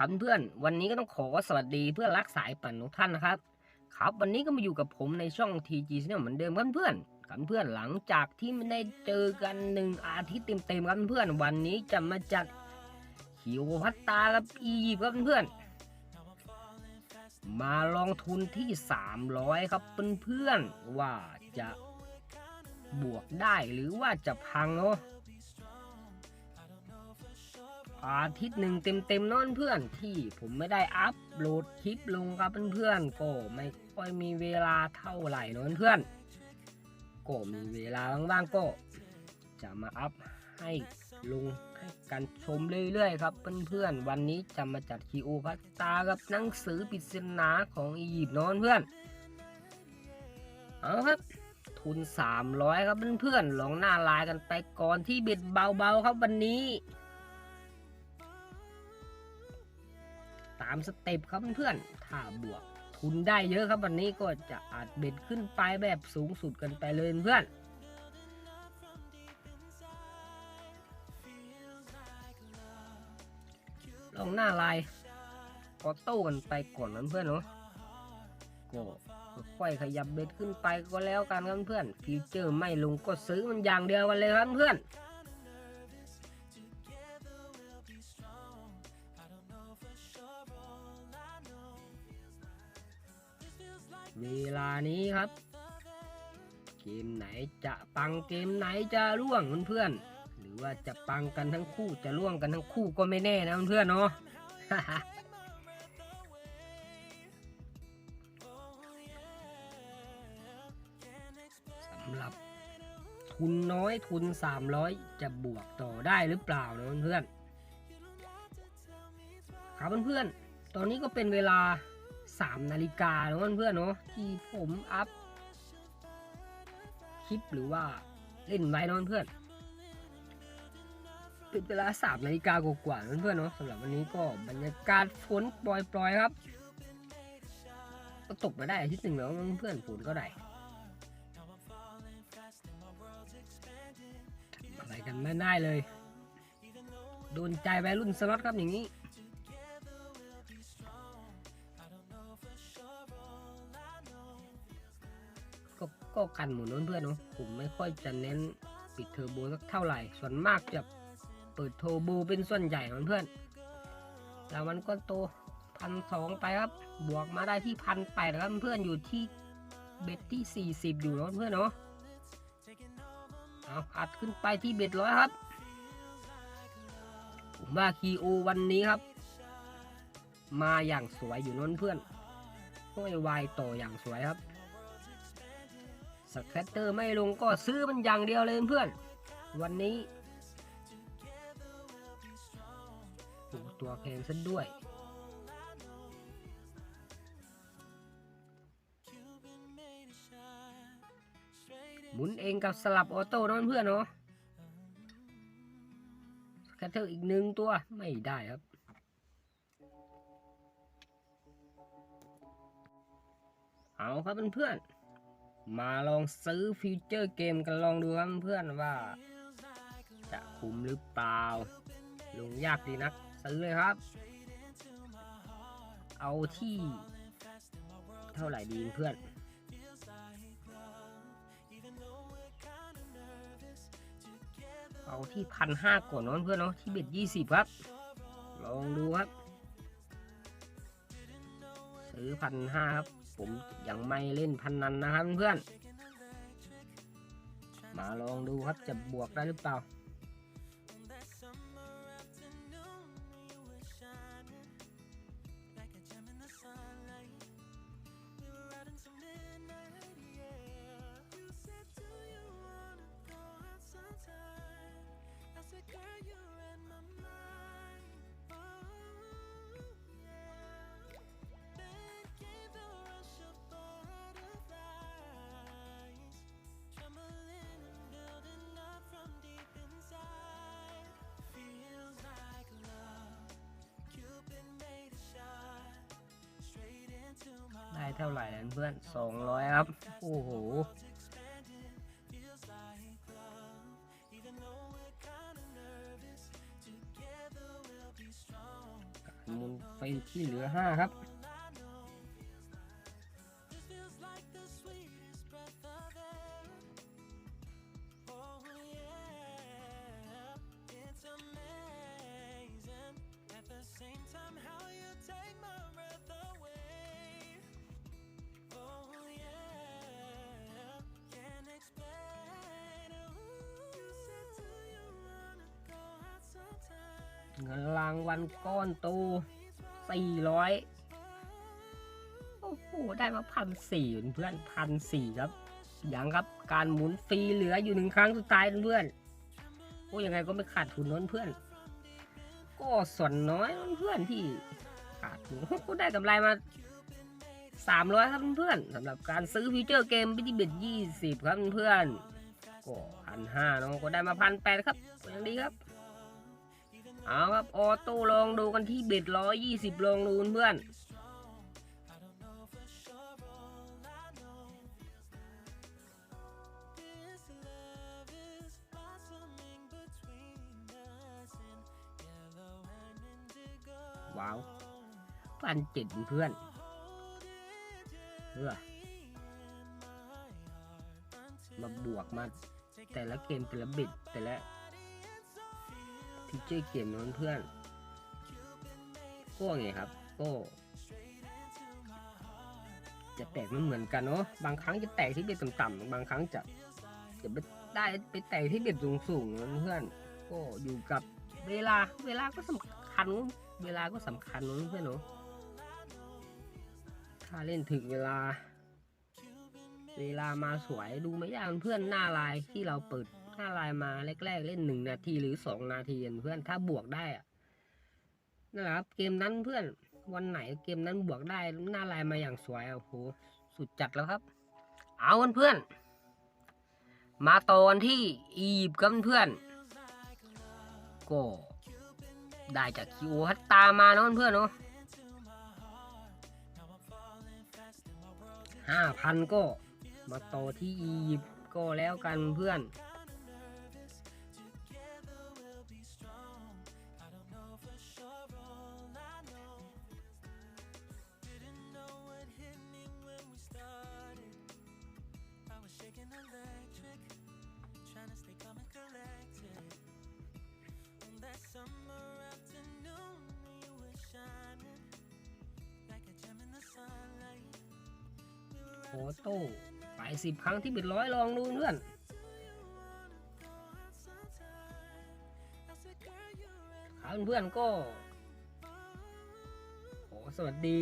ครับเพื่อนวันนี้ก็ต้องขอสวัสดีเพื่อนรักสายปั่นทุกท่านนะครับ ครับวันนี้ก็มาอยู่กับผมในช่อง TG c h a n n e l เหมือนเดิมครับเพื่อนครับเพื่อนหลังจากที่ไม่ได้เจอกันหนึ่งอาทิตย์เต็มๆครับเพื่อนวันนี้จะมาจัดคิวพัตตากับอียิปต์ครับเพื่อนมาลองทุนที่ 300 ครับเพื่อนๆว่าจะบวกได้หรือว่าจะพังเนาะ อาทิตย์หนึ่งเต็มๆเนอนเพื่อนที่ผมไม่ได้อัพโหลดคลิปลงครับเพื่อนๆก็ไม่ค่อยมีเวลาเท่าไหร่เนอนเพื่อนก็มีเวลาบ้างๆก็จะมาอัพให้ลงให้กันชมเรื่อยๆครับเพื่อนๆวันนี้จะมาจัดคีโอพัตตากับหนังสือปริศนาของอียิปต์นอนเพื่อนเอาครับทุน 300 ครับเพื่อนๆลองหน้าลายกันไปก่อนที่เบ็ดเบาๆครับวันนี้ ตามสเต็ปครับเพื่อนๆถ้าบวกทุนได้เยอะครับวันนี้ก็จะอาจเบ็ดขึ้นไปแบบสูงสุดกันไปเลยเพื่อนลองหน้าลายออโต้กันไปก่อนนะเพื่อนเนาะก็ค่อยขยับเบ็ดขึ้นไปก็แล้วกันครับเพื่อนฟิวเจอร์ไม่ลงก็ซื้อมันอย่างเดียวกันเลยครับเพื่อน เวลานี้ครับ เกมไหนจะปังเกมไหนจะร่วงเพื่อนๆหรือว่าจะปังกันทั้งคู่จะร่วงกันทั้งคู่ก็ไม่แน่นะเพื่อนๆเนาะสำหรับทุนน้อยทุน 300 จะบวกต่อได้หรือเปล่านะเพื่อนๆครับเพื่อนๆตอนนี้ก็เป็นเวลา 3 นาฬิกาเนอะเพื่อนๆเนาะที่ผมอัพคลิปหรือว่าเล่นไว้เนอะเพื่อนเป็นเวลา3นาฬิกากว่าๆเพื่อนๆเนาะสำหรับวันนี้ก็บรรยากาศฝนปล่อยๆครับก็ตกมาได้อาทิตย์หนึ่งแล้วเพื่อนฝนก็ได้อะไรกันไม่ได้เลย โดนใจวัยรุ่นสล็อตครับอย่างนี้ ก็กันหมุนเพื่อนๆเนาะผมไม่ค่อยจะเน้นปิดเทอร์โบสักเท่าไหร่ ส่วนมากจะเปิดเทอร์โบเป็นส่วนใหญ่เพื่อนๆแล้วมันก็โตพันสองไปครับ บวกมาได้ที่พันแปดครับเพื่อนอยู่ที่เบ็ดที่สี่สิบอยู่เนาะเพื่อนเนาะเอาอัดขึ้นไปที่เบ็ดร้อยครับผมว่าคีโอวันนี้ครับ มาอย่างสวยอยู่น้นเพื่อนห้อยวายต่ออย่างสวยครับ สแคตเตอร์ไม่ลงก็ซื้อมันอย่างเดียวเลยเพื่อน วันนี้ตัวแพงซะด้วยหมุนเองกับสลับออโต้นั่นเพื่อนเนาะสแคตเตอร์อีกหนึ่งตัวไม่ได้ครับ เอาครับเพื่อนๆ มาลองซื้อฟิวเจอร์เกมกันลองดูครับเพื่อนว่า จะคุ้มหรือเปล่า ลงยากดีนัก ซื้อเลยครับ เอาที่ เท่าไหร่ดีเพื่อน เอาที่พันห้าก่อนเนอะเพื่อนเนาะที่เบ็ดยี่สิบครับ ลองดูครับ ซื้อพันห้าครับ ผมยังไม่เล่นพันนันนะครับเพื่อน มาลองดูครับจะบวกได้หรือเปล่า เท่าไหร่แล้วเพื่อนสองร้อยครับ โอ้โหหมุนที่เหลือห้าครับ เงินรางวัลก้อนโตสี่ร้อยโอ้โห ได้มาพันสี่เพื่อนพันสี่ครับยังครับการหมุนฟรีเหลืออยู่หนึ่งครั้งสุดท้ายเพื่อนโอ้ยังไงก็ไม่ขาดทุนน้นเพื่อน ก็ส่วนน้อยเพื่อนที่ขาดทุนก็ได้กำไรมาสามร้อยครับเพื่อนสำหรับการซื้อฟิวเจอร์เกมบิทเบ็ดยี่สิบครับเพื่อนก็พันห้าน้องก็ได้มาพันแปดครับยังดีครับ เอาครับออโต้ลองดูกันที่เบ็ดร้อยยี่สิบลองดูเพื่อนว้าวพันเจ็ดเพื่อนเพื่อมาบวกมาแต่ละเกมแต่ละเบ็ดแต่ละ พิเจอร์เกมนั้นเพื่อนก็ไงครับก็จะแตกไม่เหมือนกันเนาะบางครั้งจะแตกที่เบ็ดต่ำๆบางครั้งจะจะไปได้ไปแตกที่เบ็ดสูงๆนั้นเพื่อนก็อยู่กับเวลาเวลาก็สำคัญเวลาก็สำคัญนอะเพื่อนเนาะถ้าเล่นถึงเวลา เวลามาสวยดูไม่ยากเพื่อนหน้าลายที่เราเปิด ห้าลายมาแรกๆเล่นหนึ่งนาทีหรือสองนาทีเพื่อนถ้าบวกได้อะนั่นแหละครับเกมนั้นเพื่อนวันไหนเกมนั้นบวกได้หน้าลายมาอย่างสวยโอ้โหสุดจัดแล้วครับ เอาเพื่อนมาต่อกันที่อียิปต์กันเพื่อนก็ได้จากคิวฮัตตามาเนาะเพื่อนเนาะห้าพันก็มาต่อที่อียิปต์ก็แล้วกันเพื่อน โอโต้ไปสิบครั้งที่บิดร้อยลองดูเพื่อน ครับเพื่อนๆก็โอ้สวัสดี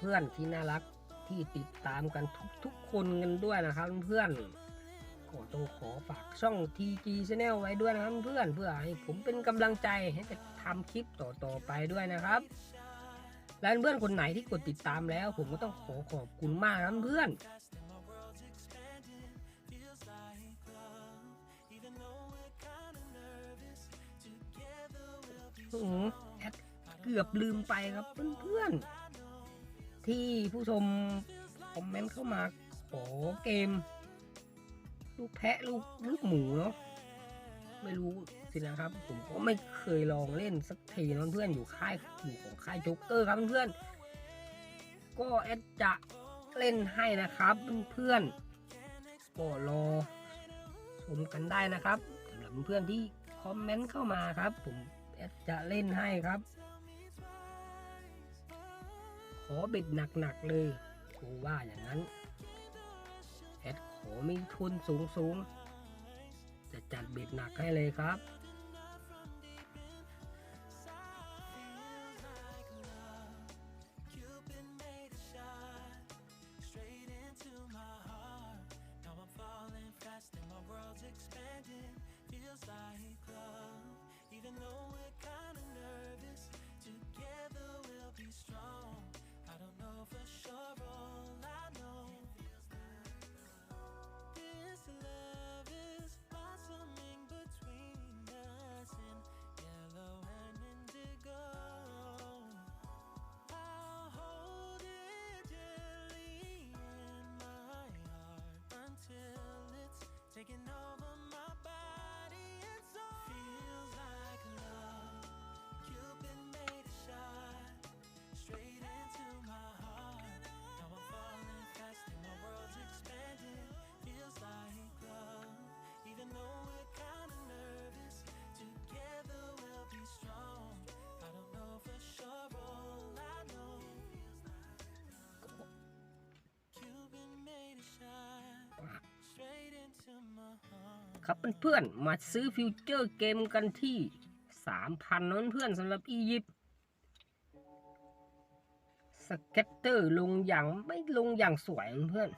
เพื่อนๆที่น่ารักที่ติดตามกันทุกๆคนกันด้วยนะครับเพื่อนๆ ก็ต้องขอฝากช่อง TG Channel ไว้ด้วยนะครับเพื่อนเพื่อให้ผมเป็นกำลังใจให้จะทำคลิปต่อๆไปด้วยนะครับ และเพื่อนคนไหนที่กดติดตามแล้ว ผมก็ต้องขอขอบคุณมากนะเพื่อนโอ้โหแอดเกือบลืมไปครับเพื่อนๆที่ผู้ชมคอมเมนต์เข้ามาขอเกม ลูกแพะลูกลูกหมูเนาะไม่รู้สินะครับ ผมก็ไม่เคยลองเล่นสักทีนะเพื่อนอยู่ค่ายอยู่ของค่ายโจ๊กเกอร์ครับเพื่อนก็แอดจะเล่นให้นะครับเพื่อนก็รอชมกันได้นะครับสำหรับเพื่อนที่คอมเมนต์เข้ามาครับ ผมแอดจะเล่นให้ครับ ขอเบ็ดหนักๆเลยกูว่าอย่างนั้น มีทุนสูงสูงจะจัดเบ็ดหนักให้เลยครับ ครับเพื่อนๆ มาซื้อฟิวเจอร์เกมกันที่ 3,000นนเพื่อนสำหรับอียิปต์สเก็ตเตอร์ลงอย่างไม่ลงอย่างสวยเพื่อน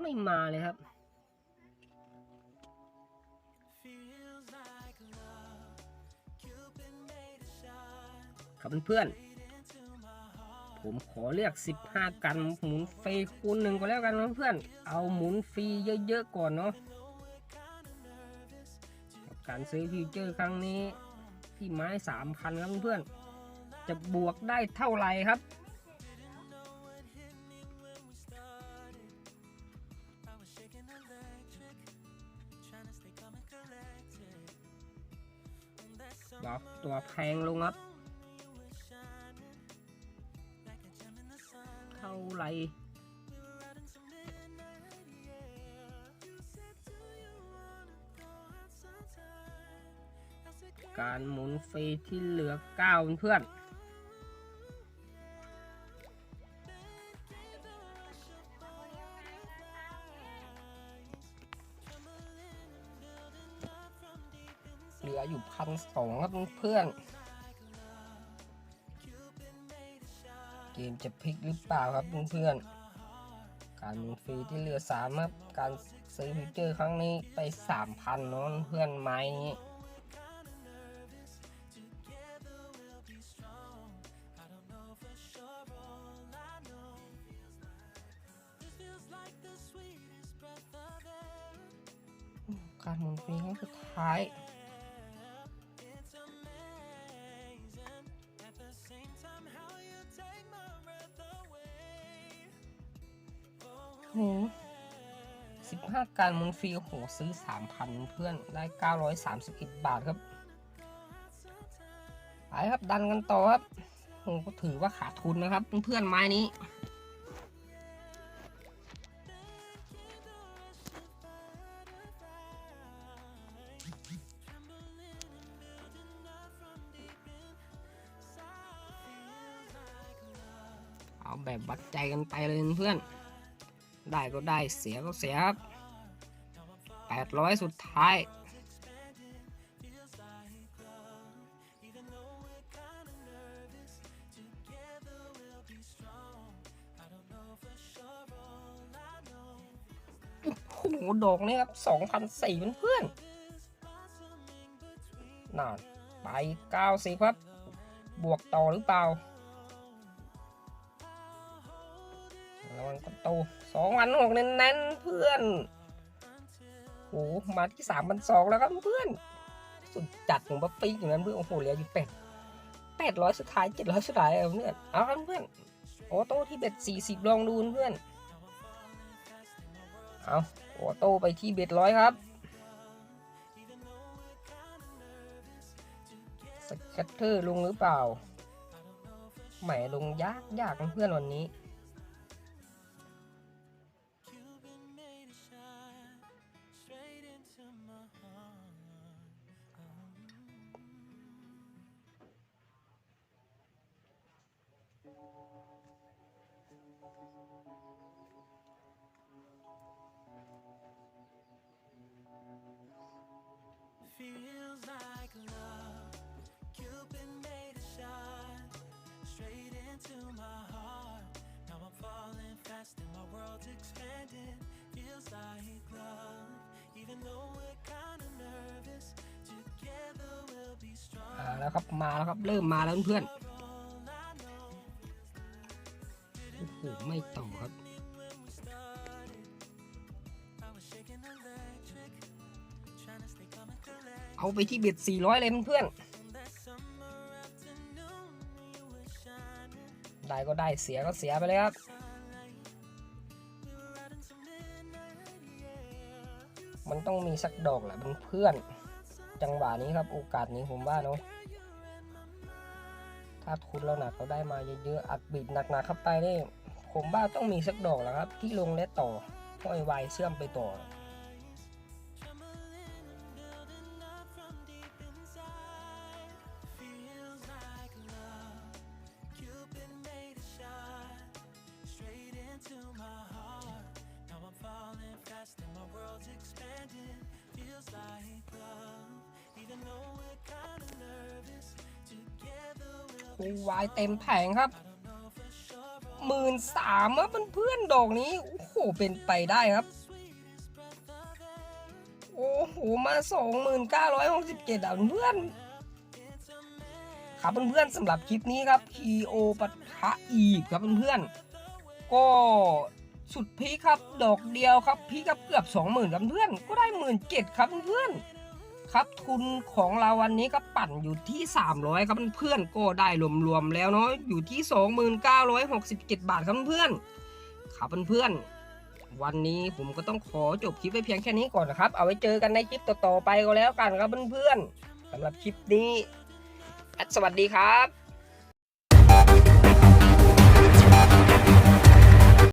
ไม่มาเลยครับ ครับเพื่อนๆผมขอเรียก15 กันหมุนฟรีคูณหนึ่งก็แล้วกันเพื่อน เอาหมุนฟรีเยอะๆก่อนเนาะ การซื้อฟิวเจอร์ครั้งนี้ ที่ไม้สามพันครับเพื่อนจะบวกได้เท่าไหร่ครับดอกตัวแพงลงครับ เท่าไหร่ การหมุนฟรีที่เหลือเก้าเพื่อนเหลืออยู่พันสองครับเพื่อน เกมจะพลิกหรือเปล่าครับเพื่อน การหมุนฟรีที่เหลือสามครับ การซื้อฟิเจอร์ครั้งนี้ไปสามพันเนาะเพื่อนไม้นี้ โหสิบห้าการหมุนฟรีโอ้โหซื้อสามพันเพื่อนได้เก้าร้อยสามสิบเอ็ดบาทครับไปครับดันกันต่อครับโหก็ถือว่าขาดทุนนะครับ เพื่อนๆไม้นี้ แบบวัดใจกันไปเลยเพื่อน ได้ก็ได้เสียก็เสียครับแปดร้อยสุดท้ายโอ้โหดอกนี่ครับสองพันสี่เพื่อนน่าไปเก้าสิครับ บวกต่อหรือเปล่า ระวังประตูสองวันหกเน้นๆเพื่อนโอ้มาที่สามพันสองแล้วครับเพื่อน สุดจัดของบัฟฟี่อยู่นั้นเพื่อนโอ้โหเหลืออยู่แปดแปดร้อยสุดท้ายเจ็ดร้อยสุดท้ายเอาเพื่อนเอาครับเพื่อนโอโต้ที่เบ็ดสี่สิบลองดูเพื่อนเอาโอโต้ไปที่เบ็ดร้อยครับสแคตเตอร์ลงหรือเปล่าแหมลงยากยากเพื่อนวันนี้ into my heart. Now I'm falling fast and my world's expanding. Feels like love. Even though we're kinda nervous, together we'll be strong. มาแล้วครับมาแล้วครับเริ่มมาแล้วเพื่อนโอ้โหไม่ต่อครับ I was shaking electric, trying to stay calm and collect. เอาไปที่เบ็ด400 เลยเพื่อน That ก็ได้เสียก็เสียไปเลยครับมันต้องมีสักดอกแหละเพื่อนจังหวะนี้ครับ โอกาสนี้ผมว่าเนาะถ้าทุนเราหนักเราได้มาเยอะๆอัดบิดหนักๆเข้าไปนี่ผมว่าต้องมีสักดอกแหละครับ ที่ลงและต่อห้อยไวเชื่อมไปต่อ วายเต็มแผงครับหมื่นสามครับเพื่อนๆดอกนี้ โอ้โห เป็นไปได้ครับ โอ้โห มาสองหมื่นเก้าร้อยหกสิบเจ็ดอะเพื่อนครับเพื่อนๆสำหรับคลิปนี้ครับคีโอปะทะอีกครับเพื่อนๆก็สุดพีครับ ดอกเดียวครับพีคครับเกือบสองหมื่นครับเพื่อนก็ได้หมื่นเจ็ดครับเพื่อน ครับทุนของเราวันนี้ก็ปั่นอยู่ที่ 300 ครับเพื่อนก็ได้รวมๆแล้วเนาะอยู่ที่ 2967 บาทครับเพื่อนครับเพื่อนวันนี้ผมก็ต้องขอจบคลิปไว้เพียงแค่นี้ก่อนนะครับ เอาไว้เจอกันในคลิปต่อๆไปก็แล้วกันครับเพื่อนๆสำหรับคลิปนี้ สวัสดีครับ